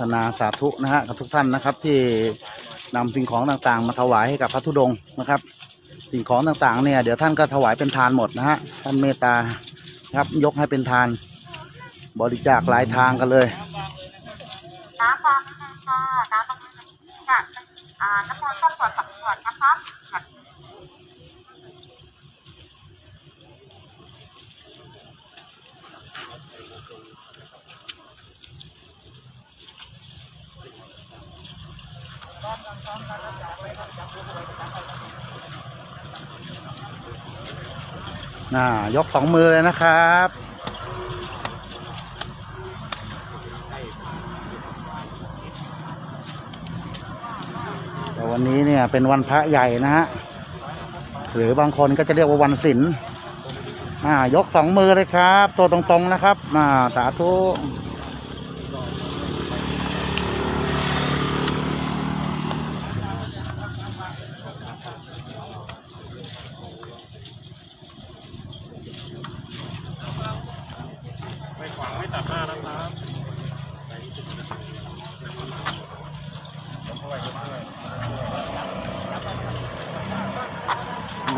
ทนาสาธุนะฮะกับทุกท่านนะครับ ที่นำสิ่งของต่างๆ มาถวายให้กับพระธุดงค์นะครับ สิ่งของต่างๆเนี่ยเดี๋ยวท่านก็ถวายเป็นทานหมดนะฮะท่านเมตตาครับยกให้เป็นทาน บริจาคหลายทางกันเลยน้ำฟังค่ะน้ำฟังค่ะอ่าน้ำมนต้องขวดสองขวดนะคะ น่ายกสองมือเลยนะครับ แต่วันนี้เนี่ยเป็นวันพระใหญ่นะฮะ หรือบางคนก็จะเรียกว่าวันศิลอ่ายกสองมือเลยครับ ตัวตรงๆนะครับอ่าสาธุ ไม่ขวางไม่ตัดหน้านะครับ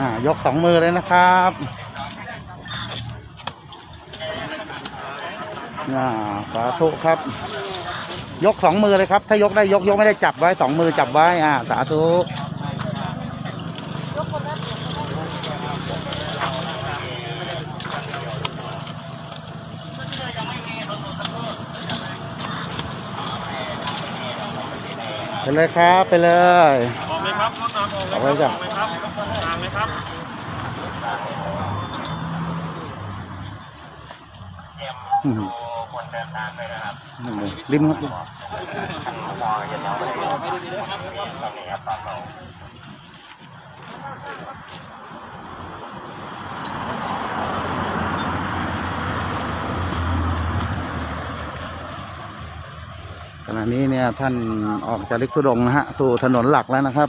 อ่า ยกสองมือเลยนะครับอ่าสาธุครับ ยกสองมือเลยครับ ถ้ายกได้ยกยกไม่ได้จับไว้สองมือจับไว้ อ่า สาธุไปเลยครับ ไปเลย ออกเลยครับรถน้ำออกเลยเอาไว้จ้ะออกเลยครับทางเลยครับอืมริมครับขณะนี้เนี่ยท่านออกจากลิกทุดงนะฮะสู่ถนนหลักแล้วนะครับ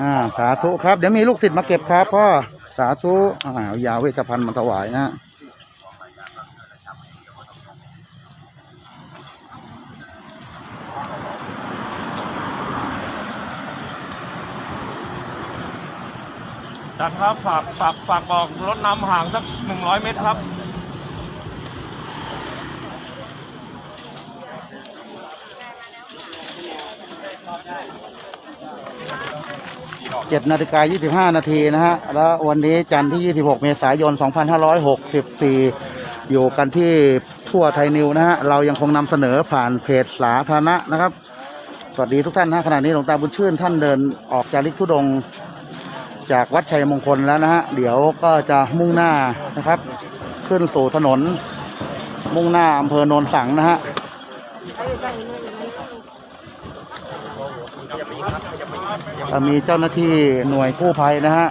อ่าสาธุครับ เดี๋ยวมีลูกศิษย์มาเก็บครับพ่อสาธุอ่ายาเวชภัณฑ์มาถวายนะฮะจันครับฝากฝากฝากบอกรถน้ำห่างสักหนึ่งร้อยเมตรครับ เจ็ดนาฬิกายี่สิบห้านาทีนะฮะ แล้ววันนี้จันทร์ที่ 26 เมษายน 2564 อยู่กันที่ทั่วไทยนิวนะฮะ เรายังคงนำเสนอผ่านเพจสาธารณะนะครับ สวัสดีทุกท่านนะขณะนี้หลวงตาบุญชื่นท่านเดินออกจากลิกทุดงจากวัดชัยมงคลแล้วนะฮะ เดี๋ยวก็จะมุ่งหน้านะครับ ขึ้นสู่ถนนมุ่งหน้าอำเภอโนนสังนะฮะ ก็มีเจ้าหน้าที่หน่วยกู้ภัยนะฮะ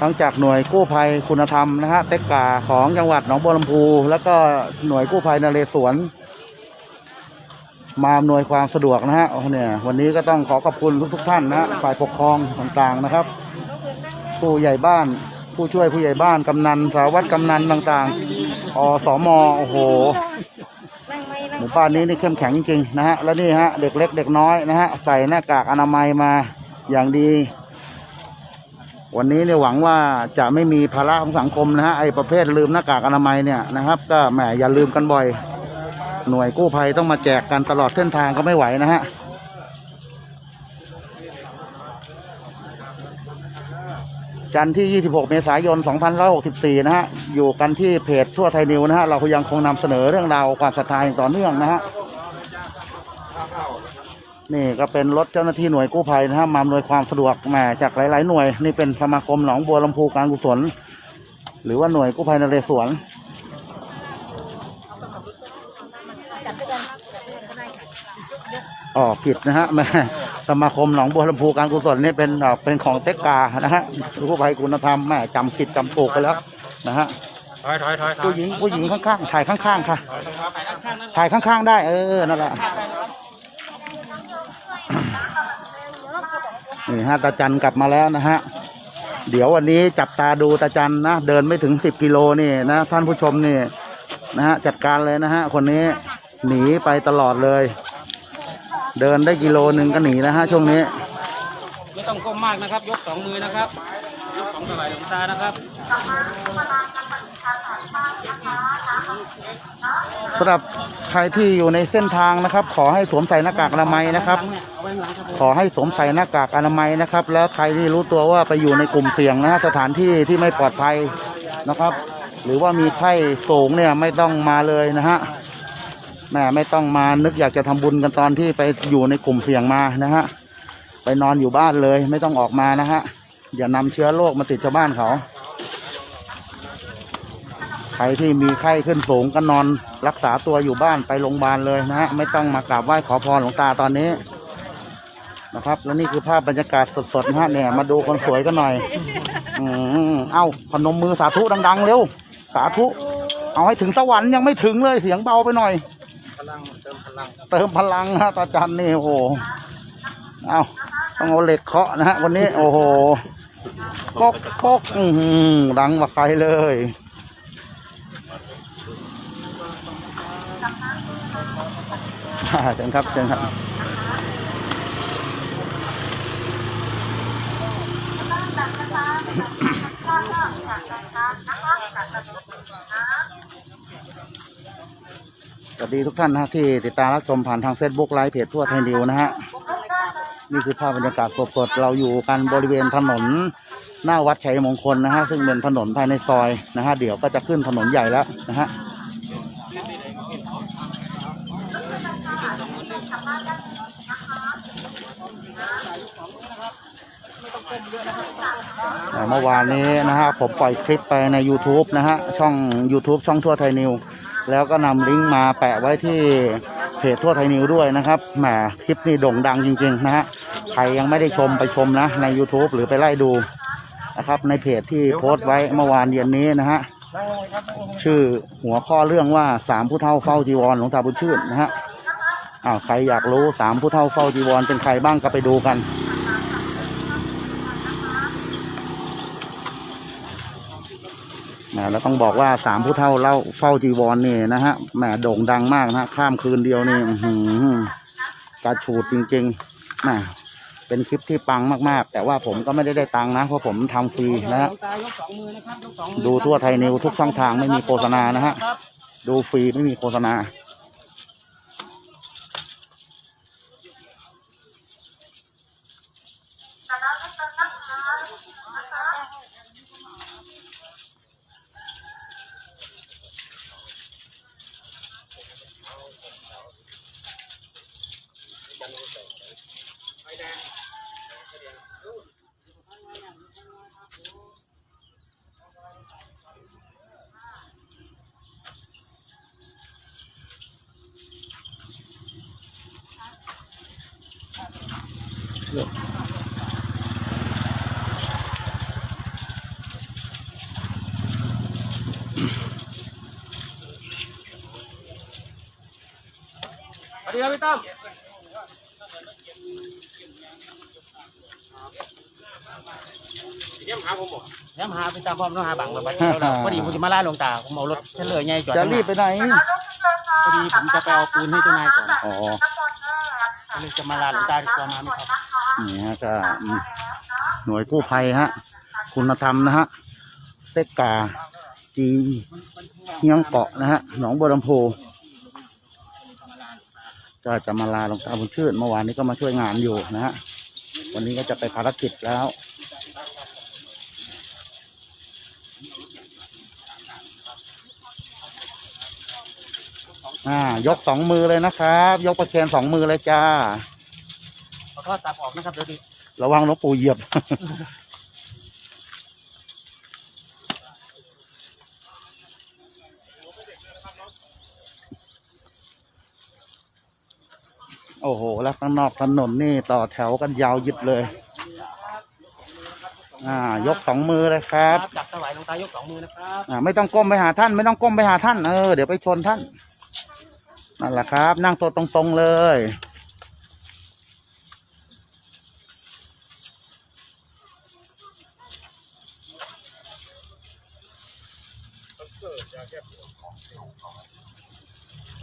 ทั้งจากหน่วยกู้ภัยคุณธรรมนะฮะเต็กกาของจังหวัดหนองบัวลำพู แล้วก็หน่วยกู้ภัยนเรศวรมาอำนวยความสะดวกนะฮะโอ้เนี่ยวันนี้ก็ต้องขอขอบคุณทุกๆท่านนะฮะฝ่ายปกครองต่างๆนะครับ ผู้ใหญ่บ้าน ผู้ช่วยผู้ใหญ่บ้านกำนันสารวัตรกำนันต่างๆอสมโอ้โห หมู่บ้านนี้นี่เข้มแข็งจริงๆนะฮะแล้วนี่ฮะเด็กเล็กเด็กน้อยนะฮะใส่หน้ากากอนามัยมาอย่างดี วันนี้เนี่ยหวังว่าจะไม่มีภาระของสังคมนะฮะไอ้ประเภทลืมหน้ากากอนามัยเนี่ยนะครับ ก็แหมอย่าลืมกันบ่อย หน่วยกู้ภัยต้องมาแจกกันตลอดเส้นทางก็ไม่ไหวนะฮะ จันทร์ที่ 26 เมษายน 2564 นะฮะ อยู่กันที่เพจทั่วไทยนิวนะฮะ เราก็ยังคงนำเสนอเรื่องราวความศรัทธาอย่างต่อเนื่องนะฮะ นี่ก็เป็นรถเจ้าหน้าที่หน่วยกู้ภัยนะฮะ มาอำนวยความสะดวกแหมจากหลาย ๆ หน่วย นี่เป็นสมาคมหนองบัวลำพูการกุศล หรือว่าหน่วยกู้ภัยนเรศวรอ๋อผิดนะฮะแม่ สมาคมหนองบัวลำพูการกุศลนี่เป็นเอ่อเป็นของเต็กกานะฮะกู้ภัยคุณธรรมแม่จำผิดจำถูกไปแล้วนะฮะถอยถอยถอยถอยผู้หญิงผู้หญิงข้างๆถ่ายข้างๆค่ะถ่ายข้างๆได้ เออนั่นแหละนี่ฮะตาจันกลับมาแล้วนะฮะเดี๋ยววันนี้จับตาดูตาจันนะเดินไม่ถึงสิบกิโลนี่นะท่านผู้ชมนี่นะฮะจัดการเลยนะฮะคนนี้หนีไปตลอดเลย เดินได้กิโลหนึ่งก็หนีนะฮะช่วงนี้ ไม่ต้องก้มมากนะครับ ยกสองมือนะครับยกสองสบายหลวงตานะครับสำหรับใครที่อยู่ในเส้นทางนะครับ ขอให้สวมใส่หน้ากากอนามัยนะครับเอาไว้ข้างหลังครับผมขอให้สวมใส่หน้ากากอนามัยนะครับ แล้วใครที่รู้ตัวว่าไปอยู่ในกลุ่มเสี่ยงนะฮะสถานที่ที่ไม่ปลอดภัยนะครับ หรือว่ามีไข้สูงเนี่ยไม่ต้องมาเลยนะฮะ แม่ไม่ต้องมานึกอยากจะทำบุญกันตอนที่ไปอยู่ในกลุ่มเสี่ยงมานะฮะ ไปนอนอยู่บ้านเลยไม่ต้องออกมานะฮะ อย่านำเชื้อโรคมาติดชาวบ้านเขาใครที่มีไข้ขึ้นสูงก็นอนรักษาตัวอยู่บ้านไปโรงพยาบาลเลยนะฮะ ไม่ต้องมากราบไหว้ขอพรหลวงตาตอนนี้นะครับ แล้วนี่คือภาพบรรยากาศสดๆนะฮะเนี่ยมาดูคนสวยกันหน่อย อืมเอ้าพนมมือสาธุดัง ๆ เร็ว สาธุ เอาให้ถึงสวรรค์ยังไม่ถึงเลยเสียงเบาไปหน่อย ลังเติมพลังเติมพลังฮะตาจันนี่โอ้โหเอาต้องเอาเหล็กเคาะนะฮะวันนี้ โอ้โหปกปกอือกดังมาใครเลยเชิญครับเชิญครับ วัสดีทุกท่านนะฮะที่ติดตามรับชมผ่านทาง Facebook ไลฟ์เพจทั่วไทยนิวนะฮะนี่คือภาพบรรยากาศสดๆเราอยู่กันบริเวณถนนหน้าวัดชัยมงคลนะฮะซึ่งเป็นถนนภายในซอยนะฮะเดี๋ยวก็จะขึ้นถนนใหญ่แล้วนะฮะเมื่อวานนี้นะฮะผมปล่อยคลิปไปใน YouTube นะฮะช่อง YouTube ช่องทั่วไทยนิว แล้วก็นำลิงก์มาแปะไว้ที่เพจทั่วไทยนิวด้วยนะครับแหมคลิปนี้โด่งดังจริงๆนะฮะใครยังไม่ได้ชมไปชมนะ ใน YouTube หรือไปไล่ดูนะครับ ในเพจที่โพสต์ไว้เมื่อวานเย็นนี้นะฮะชื่อหัวข้อเรื่องว่าสามผู้เฒ่าเฝ้าจีวรหลวงตาบุญชื่นนะฮะอ้าวใครอยากรู้สามผู้เฒ่าเฝ้าจีวรเป็นใครบ้างก็ไปดูกัน เราต้องบอกว่าสามผู้เท่าเล่าเฝ้าจีวรนี่นะฮะแหมโด่งดังมากนะฮะข้ามคืนเดียวนี่กระฉูดจริงๆแหมเป็นคลิปที่ปังมากๆ แต่ว่าผมก็ไม่ได้ได้ตังค์นะ เพราะผมทำฟรีนะฮะดูทั่วไทยนิวทุกช่องทางไม่มีโฆษณานะฮะดูฟรีไม่มีโฆษณา พี่ตั้มเยี่ยมหาผมบ่เยี่ยมหาพี่ตั้มพร้อมต้องหาบังมาบัดนี้แล้วพอดีผมจะมาล่าหลวงตาผมเอารถเฉลยไงจอดจะข้างหรีน้าบไปไหนพอดีผมจะไปเอาปืนให้เจ้านายก่อนอ๋อก็เลยจะมาลาหลวงตาดีกว่ามาไหมครับนี่ฮะก็อืมหน่วยกู้ภัยฮะ คุณธรรมนะฮะเต็กกาจีเฮียงเกาะนะฮะหนองบัวลำพู ก็จะมาลาหลวงตาบุญชื่นเมื่อวานนี้ก็มาช่วยงานอยู่นะฮะวันนี้ก็จะไปภารกิจแล้วอ่ายกสองมือเลยนะครับ ยกประเคนสองมือเลยจ้าขอโทษตับออกนะครับเดี๋ยวดิระวังหลวงปู่เหยียบ โอ้โห แล้วข้างนอกถนนนี่ต่อแถวกันยาวหยิดเลย อ่า ยกสองมือเลยครับจับถวายหลวงตายกสองมือนะครับอ่าไม่ต้องก้มไปหาท่าน ไม่ต้องก้มไปหาท่านเออเดี๋ยวไปชนท่านนั่นแหละครับ นั่งตัวตรงๆเลย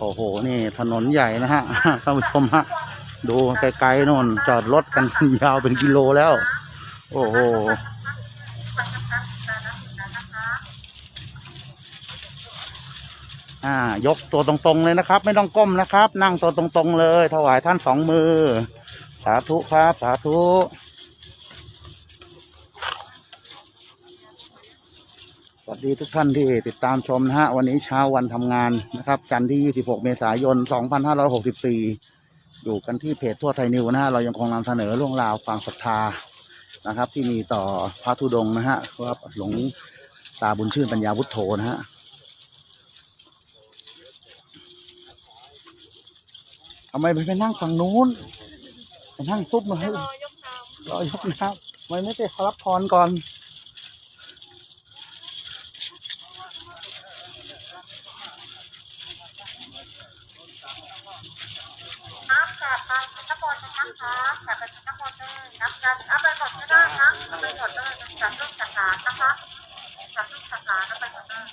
อ้โห นี่ถนนใหญ่นะฮะท่านผู้ชมฮะ ดูไกลๆน่นจอดรถกันยาวเป็นกิโลแล้ว โอ้โหอ่ายกตัวตรงๆเลยนะครับ ไม่ต้องก้มนะครับ นั่งตัวตรงๆเลย ถวายท่านสองมือ สาธุครับ สาธุ สวัส ดีทุกท่านที่ติดตามชมนะฮะ วันนี้เช้าวันทำงานนะครับ จันทร์ที่ 26 เมษายน 2564 อยู่กันที่เพจทั่วไทยนิวนะฮะ เรายังคงนำเสนอเรื่องราวความศรัทธานะครับ ที่มีต่อพระธุดงค์นะฮะว่าหลวงตาบุญชื่นปัญญาวุฒโธนะฮะทำไมไปไปนั่งฝั่งนู้นไปนั่งซุปมาให้รอยกน้ำรอยกน้ำทำไมไม่ไปรับพรก่อนน้ำจากไปเป็นน้ำมนต์นะคะจากไปเป็นน้ำมนต์เลยน้ำจากเอาไปหมดก็ได้นะเอาไปหมดเลยจากลูกจากหลานนะคะจากลูกจากหลานเอาไปหมดเลย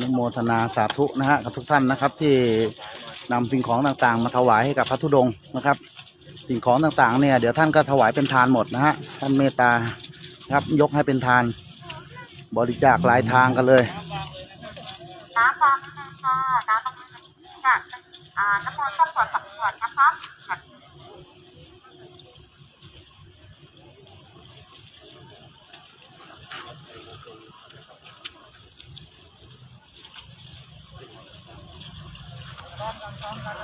อนุโมทนาสาธุนะฮะกับทุกท่านนะครับที่นำสิ่งของต่างๆ มาถวายให้กับพระธุดงค์นะครับ สิ่งของต่างๆเนี่ยเดี๋ยวท่านก็ถวายเป็นทานหมดนะฮะท่านเมตตาครับยกให้เป็นทาน บริจาคหลายทางกันเลยน้ำฟังค่ะน้ำตรงนี้ค่ะน้ำมนต้องขวดสองขวดนะคะค่ะ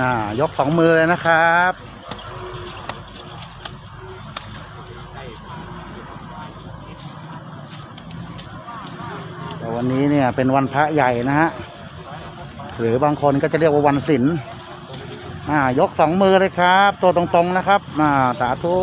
อ่ายกสองมือเลยนะครับ แต่วันนี้เนี่ยเป็นวันพระใหญ่นะฮะ หรือบางคนก็จะเรียกว่าวันศิลอ่ายกสองมือเลยครับ ตัวตรงๆนะครับอ่าสาธุ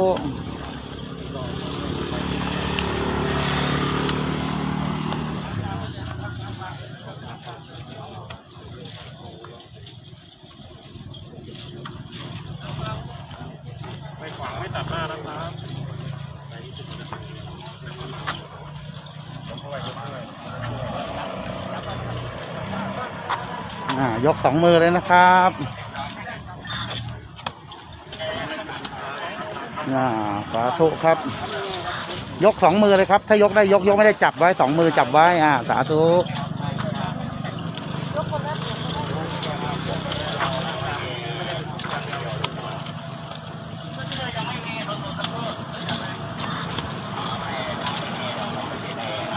ไม่ขวางไม่ตัดหน้านะครับ อ่า ยกสองมือเลยนะครับอ่าสาธุครับ ยกสองมือเลยครับ ถ้ายกได้ยกยกไม่ได้จับไว้สองมือจับไว้อ่าสาธุ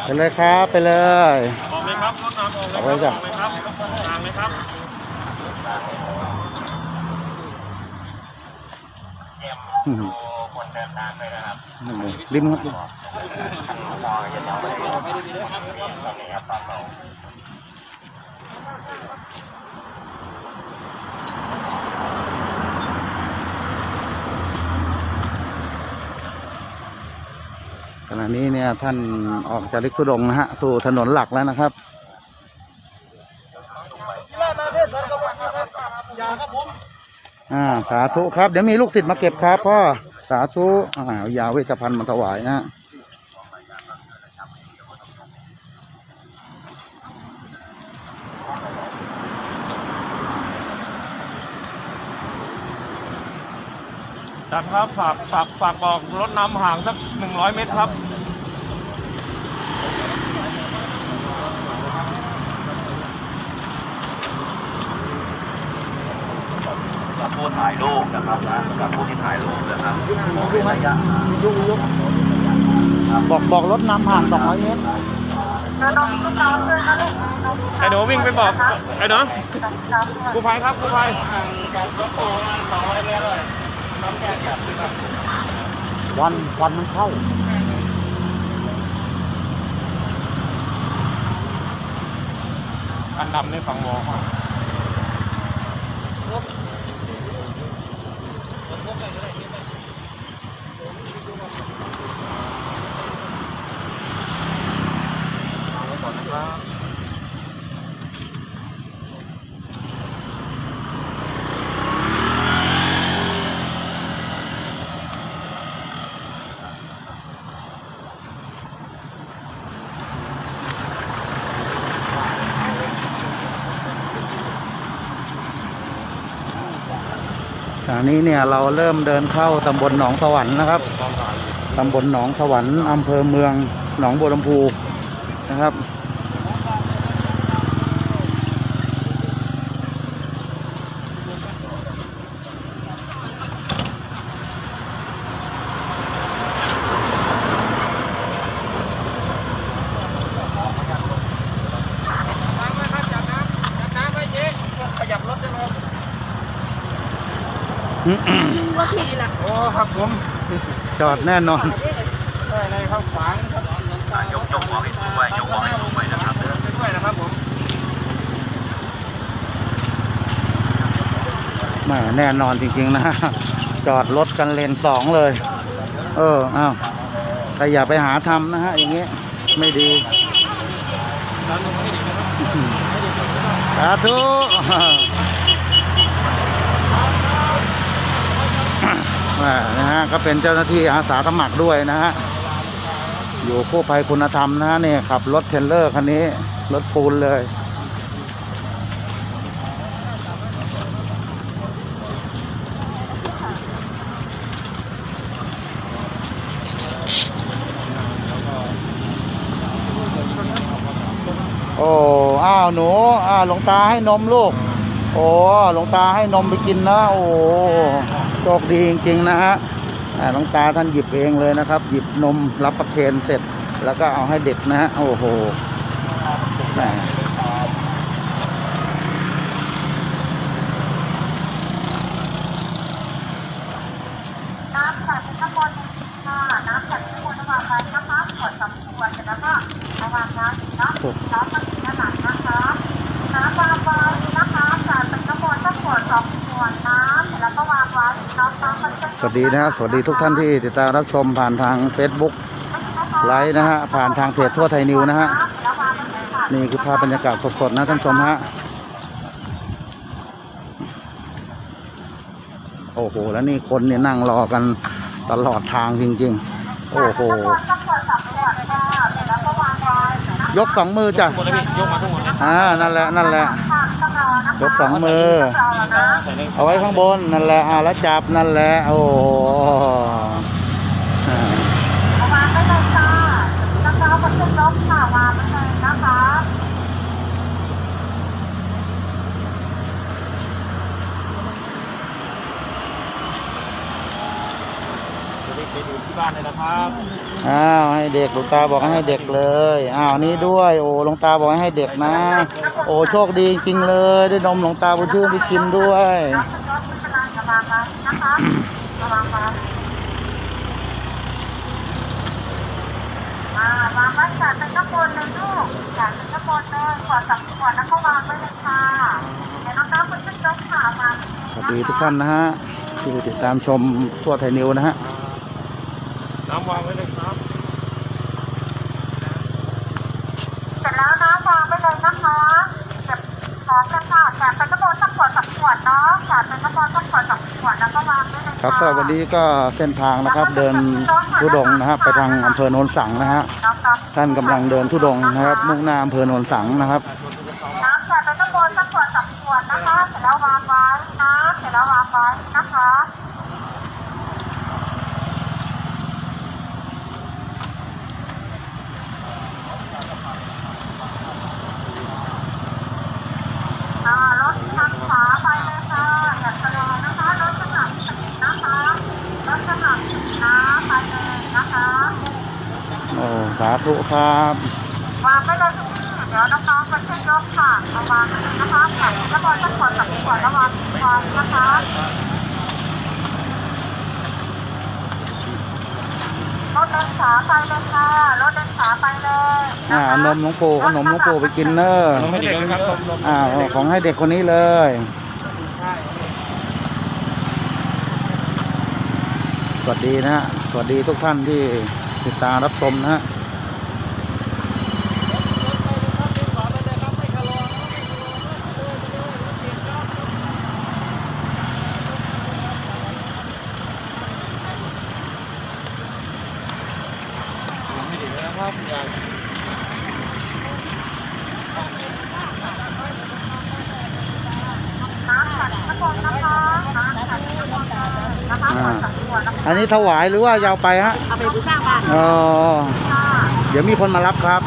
ไปเลยครับ ไปเลยออกเลยครับรถน้ำออกเลยออกเลยจ้ะอ อกเลยครับทางเลยครับอืมริมครับขณะนี้เนี่ยท่านออกจากลิกุดงนะฮะสู่ถนนหลักแล้วนะครับ อ่า สาธุครับ เดี๋ยวมีลูกศิษย์มาเก็บครับพ่อ สาธุอ่ายาเวชภัณฑ์มาถวายนะฮะจัดครับฝากฝากฝากบอกรถน้ำห่างสักหนึ่งร้อยเมตรครับ กับผู้ ถ่ายรูปนะครับนะกับผู้ที่ถ่ายรูปนะครับขอเป็นระยะบอกบอกรถนำห่าง200เมตรแล้วน้องลูกน้องด้วยนะลูกน้องไอ้หนูวิ่งไปบอกไอ้หนูน้องด้วยกู้ภัยครับกู้ภัยวันวันมันเข้าคันดำในฝั่งหมอครับ ขณะ นี้เนี่ยเราเริ่มเดินเข้าตำบลหนองสวรรค์นะครับตำบลหนองสวรรค์อำเภอเมืองหนองบัวลำพูนะครับ ขยับรถได้ไหม โอ้ครับผม จอดแน่นอนได้เลยครับขวางครับยกยกมองให้สูงไว้ยกมองให้สูงไว้นะครับด้วยนะครับผมแหมแน่นอนจริงๆนะ จอดรถกันเลนสองเลย เอออ้าวแต่อย่าไปหาทำนะฮะ อย่างเงี้ย ไม่ดีสาธุ แหม นะฮะก็เป็นเจ้าหน้าที่อาสาสมัครด้วยนะฮะอยู่กู้ภัยคุณธรรมนะฮะเนี่ยขับรถเทรลเลอร์คันนี้รถปูนเลยโอ้อ้าวหนูอ้าวหลวงตาให้นมลูก โอ้หลวงตาให้นมไปกินนะ โอ้ ชคดีจริง ๆ นะฮะน้องตาท่านหยิบเองเลยนะครับ หยิบนมรับประเคนเสร็จ แล้วก็เอาให้เด็กนะฮะ โอ้โหแหม น้ำจากตะกอนค่ะ น้ำจากตะกอนวางไปนะคะขวดสองขวดเสร็จแล้วก็เอาวางน้ำน้ำน้ำมาถึงด้านหลังนะคะ น้ำวางไว้นะคะจากตะกอนสักขวดสองขวดน้ำเสร็จแล้วก็วางไว้น้ำน้ำมันจะ สวัสดีนะฮะสวัสดีทุกท่านที่ติดตามรับชมผ่านทาง Facebook ไลฟ์นะฮะผ่านทางเพจทั่วไทยนิวนะฮะแล้ววางไว้เลยค่ะนี่คือภาพบรรยากาศสดๆนะท่านผู้ชมฮะโอ้โหแล้วนี่คนเนี่ยนั่งรอกันตลอดทางจริง ๆ โอ้โหสักขวดสองขวดค่ะเสร็จแล้วก็วางไว้นะคะยกสองมือจ้ะหมดเลยพี่ยกมาทั้งหมดเลยอ่านั่นแหละนั่นแหละ ยกสองมือต้องรอนะใส่เลยเอาไว้ข้างบนนั่นแหละอ่าแล้วจับนั่นแหละ โอ้โหอ่าเอาวางไว้เลยค่ะแล้วก็เอาคนขึ้นรถค่ะวางไว้เลยนะคะจะได้ไปดูที่บ้านเลยนะครับ อ้าวให้เด็กหลวงตาบอกให้เด็กเลยอ้าวนี่ด้วยโอ้หลวงตาบอกให้เด็กนะ โอ้โชคดีจริงๆเลยได้นมหลวงตาบุญชื่นไปกินด้วยน้ำขึ้นรถไม่เป็นไรระวังไว้นะคะระวังไว้อ่าวางไว้จัดเป็นข้างบนเลยลูกจัดเป็นข้างบนเลยขวดสองขวดแล้วก็วางไว้เลยค่ะเดี๋ยวน้องๆคนขึ้นรถค่ะวางไว้เลยสวัสดีทุกท่านนะฮะที่ติดตามชมทั่วไทยนิวนะฮะน้ำวางไว้เลยครับ เสร็จแล้วนะวางไว้เลย นะคะเก็บของกันค่ะจัดเป็นข้างบนสักขวดสองขวดเนาะจัดเป็นข้างบนสักขวดสองขวดแล้วก็วางไว้เลยครับสำหรับวันนี้ก็เส้นทางนะครับเดินทุดงค์นะครับไปทางอำเภอโนนสังนะฮะน้องๆท่านกำลังเดินทุดงค์นะครับ มุ่งหน้าอำเภอโนนสังนะครับ น้ำใส่ไปข้างบนสักขวดสองขวดนะคะ เสร็จแล้ววางไว้นะเสร็จแล้ววางไว้นะคะ อ่ารถทางขวาไปเลยค่ะอย่าชะลอนะคะ รถขนาดสิบนะคะ รถขนาดสิบนะไปเลยนะคะ โอ้ สา ธุครับวางไปเลยทุกที่เดี๋ยวน้องๆมาเช็ครถค่ะเอาวางไปเลยนะคะใส่กระบอกสักขวดสองขวดแล้ววางวางนะคะรถเลนขวาไปเลยค่ะรถเลนขวาไปเลยอ่านมหลวงปู่ขนมหลวงปู่ไปกินเนอะนมให้เด็กนะครับนมนมอ่าของให้เด็กคนนี้เลยสวัสดีนะฮะสวัสดีทุกท่านที่ติดตามรับชมนะฮะ ให้เด็กนะครับยาย น้ำจากข้างบนนะคะน้ำจากข้างบนเลยนะคะขวดสองขวดนะคะ อันนี้ ถวายหรือว่าจะเอาไปฮะเอาไปบูชาบ้านอ๋อค่ะเดี๋ยวมีคนมารับครับ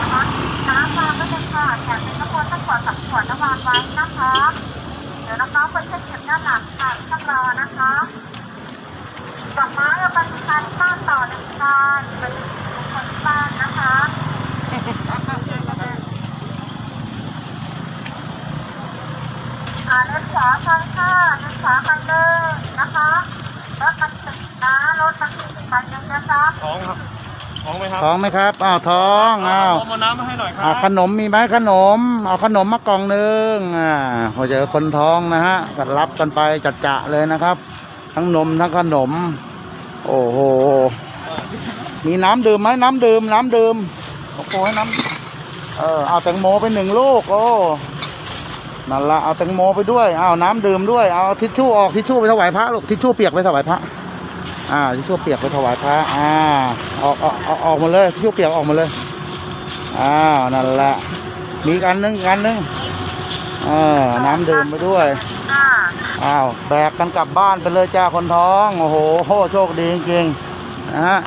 นะคะน้ำวางไว้เลยค่ะแถมเป็นข้างบนทั้งขวดสองขวดแล้ววางไว้นะคะ เดี๋ยวน้องๆไปเช็คเก็บด้านหลังค่ะต้องรอนะคะดอกไม้เอาไปที่บ้านบ้านต่อเลยค่ะไปคนที่บ้านนะคะอ่าเลนขวาไปค่ะเลนขวาไปเลยนะคะ รถมันติดนะรถมันติดไปเยอะๆนะท้องครับท้องไหมครับท้องไหมครับอ้าวท้องอ้าวเอาน้ำมาให้หน่อยครัอ่าบขนมมีไหมขนม เอาขนมมากล่องหนึงอ่าพอเจอคนท้องนะฮะก็รับกันไปจัดจะเลยนะครับ ทั้งนมทั้งขนม โอ้โหมีน้ำดื่มไหมน้ำดื่ม น้ำดื่มโอ้โหให้น้ำเออเอาแตงโมไปหนึ่งลูกโอ้ นั่นละเอาแตงโมไปด้วยเอาน้ำดื่มด้วยเอาทิชชู่ออกทิชชู่ไปถวายพระลูกทิชชู่เปียกไปถวายพระอ่าทิชชู่เปียกไปถวายพระอ่าออกออกออกออกหมาเลยทิชชู่เปียกออกหมาเลยอ้าวนั่นแหละมีอีกอันนึงอีกอันนึงเออน้ำดื่มไปด้วยอ่าอ้าวแบกกันกลับบ้านไปเลยจ้าคนท้องโอ้โหโชคดีจริงๆนะฮะ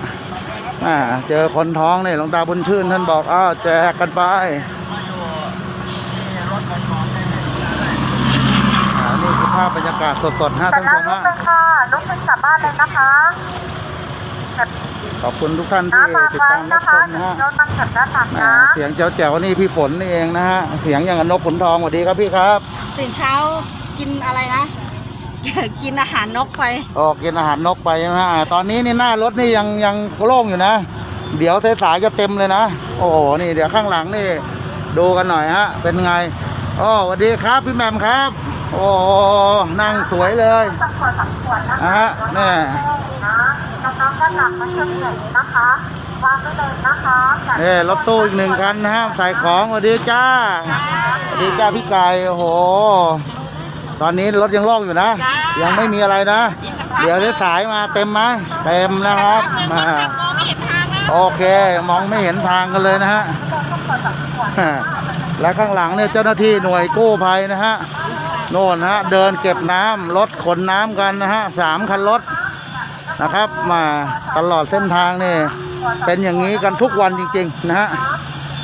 อ่าเจอคนท้องเนี่ยหลวงตาบุญชื่นท่านบอกอ้าวแจกกันไปอ่านี่คือ ภาพบรรยากาศสดๆฮะแต่ท่านผู้ชแล้วมลุกฮะเลยค่ะลุกขึ้นกลับบ้านเลยนะคะแบบขอบคุณทุกท่านที่น้ำวางติดไว้ตามรันะบชคะมนะฮะรถมันเก็บด้านหลังอ่านะเสียงเจ้าแจ๋วๆนี่พี่ฝนนี่เองนะฮะ เสียงอย่างกับนกขนทองสวัสดีครับพี่ครับ ตื่นเช้ากินอะไรนะกินอาหารนกไปออกกินอาหารนกไปนะฮะอ่าตอนนี้นี่หน้ารถนี่ยังยังโล่งอยู่นะ เดี๋ยวสายๆจะเต็มเลยนะ โอ้โห นี่เดี๋ยวข้างหลังนี่ ดูกันหน่อยฮะ เป็นไงโอ้สวัสดีครับพี่แหมมครับ โอ้โหนั่งสวยเลยสักขวดสองขวดนะอ่าคะฮะแน่นะน้องๆด้านหลังมันเชื่อมเหนื่อยนะคะวางไว้เลยนะคะแบบเอ้รถตู้อีกหนึ่งคันนะฮะใส่ของสวัสดีจ้าสวัสดีจ้าพี่ไก่โอ้โห ตอนนี้รถยังโล่งอยู่นะจ้ายัยังไม่มีอะไรนะ เดี๋ยวสายๆมาเต็มไหมเต็มนะครับมาโอเคมองไม่เห็นทางกันเลยนะฮะและข้างหลังเนี่ยเจ้าหน้าที่หน่วยกู้ภัยนะฮะ โน่นฮะเดินเก็บน้ำรถขนน้ำกันนะฮะสามคันรถนะครับ มาตลอดเส้นทางนี่เป็นอย่างนี้กันทุกวันจริง ๆ นะฮะ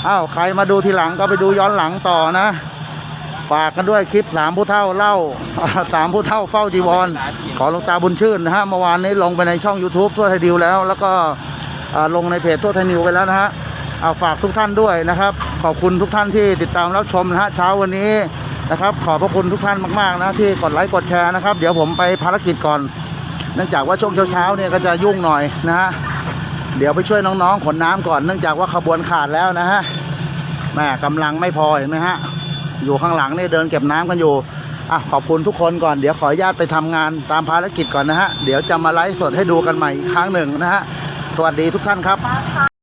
อ้าวใครมาดูทีหลังก็ไปดูย้อนหลังต่อนะ ฝากกันด้วยคลิปสามผู้เท่าเล่าสามผู้เท่าเฝ้าจีวร ขอหลวงตาบุญชื่นนะฮะเมื่อวานนี้ลงไปในช่อง YouTube ทั่วไทยดิวแล้ว แล้วก็ลงในเพจทั่วไทยนิวไปแล้วนะฮะเอาฝากทุกท่านด้วยนะครับ ขอบคุณทุกท่านที่ติดตามรับชมนะฮะเช้าวันนี้ นะครับ ขอบพระคุณทุกท่านมากๆนะที่กดไลค์กดแชร์นะครับ เดี๋ยวผมไปภารกิจก่อน เนื่องจากว่าช่วงเช้าๆเนี่ยก็จะยุ่งหน่อยนะฮะเดี๋ยวไปช่วยน้องๆขนน้ำก่อนเนื่องจากว่าขบวนขาดแล้วนะฮะแม่กำลังไม่พอเห็นไหมฮะอยู่ข้างหลังเนี่ยเดินเก็บน้ำกันอยู่อะขอบคุณทุกคนก่อนเดี๋ยวขออนุญาตไปทำงานตามภารกิจก่อนนะฮะเดี๋ยวจะมาไลฟ์สดให้ดูกันใหม่อีกครั้งหนึ่งนะฮะสวัสดีทุกท่านครับ